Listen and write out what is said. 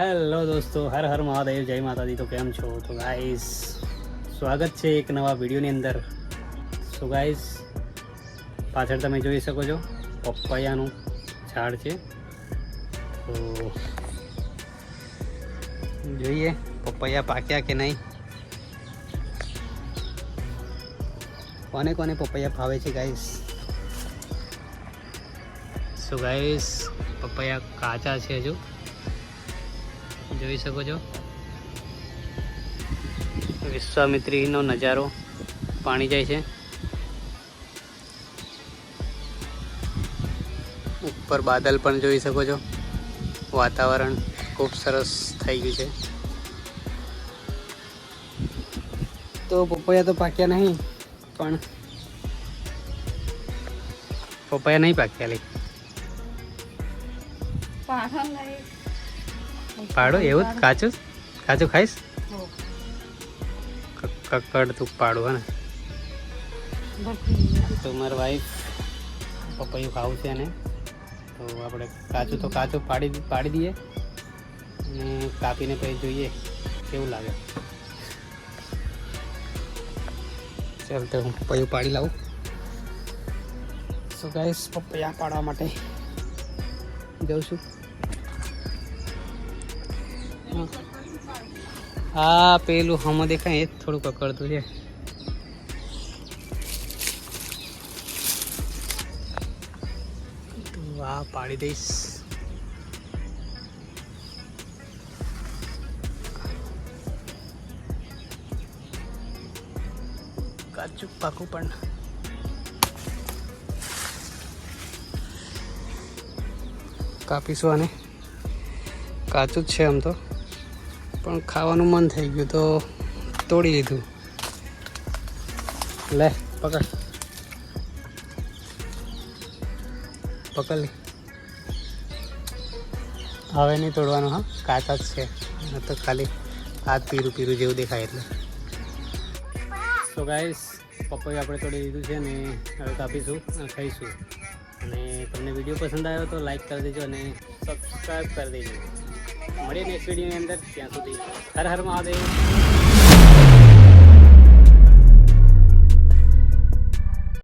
હર હર મહાદેવ, જય માતાજી, તો કેમ છો? તો ગાઈસ સ્વાગત છે એક નવા વિડીયોની અંદર. સો ગાઈસ પાછળ તમે જોઈ શકો છો, પપૈયાનું ઝાડ છે. તો જોઈએ, પપૈયા પાક્યા કે નહીં? કોને કોને પપૈયા ફાવે છે ગાઈસ સો ગાઈસ પપૈયા કાચા છે હજુ. જોઈ શકો છો. વિશ્વામિત્રીનો નજારો પાણી જાય છે. ઉપર બાદલ પણ જોઈ શકો છો. વાતાવરણ ખૂબ સરસ થઈ ગયું છે. તો પપૈયા તો પાક્યા નહીં પણ પપૈયા નહીં પાક્યા લે. પાડો એવું કાચું? કાચું ખાઈશ? કકડ તું પાડો હે ને? તો મારી વાઈફ પપૈયું ખાવું છે ને તો આપણે કાચું તો કાચું પાડી પાડી દઈએ. અને કાપીને પછી જોઈએ કેવું લાગે. ચાલ તો હું પપૈયું પાડી લાવું. સો ગાઈસ પપૈયા પાડવા માટે જાઉં છું. હા, પેલું. હમો દેખાય, એ જ થોડું કકડતું છે. આ પાડી દઈશ. કાચું પાકું પણ. કાપીશું આને. કાચું જ છે આમ તો. પણ ખાવાનું મન થઈ ગયું તો તોડી લીધું લે, પકડ. પકડ હવે નહીં તોડવાનું, હા? કાચા જ છે. તો ખાલી હાથ પીરું પીરું જેવું દેખાય એટલે. તો ગાઈસ પપૈયું આપણે તોડી દીધું છે ને હવે કાપીશું અને ખાઈશું. અને તમને વીડિયો પસંદ આવ્યો તો લાઈક કરી દેજો અને સબસ્ક્રાઈબ કરી દેજો. મળીએ નેક્સ્ટ વિડીયોની અંદર. ત્યાં સુધી હર હર મહાદેવ.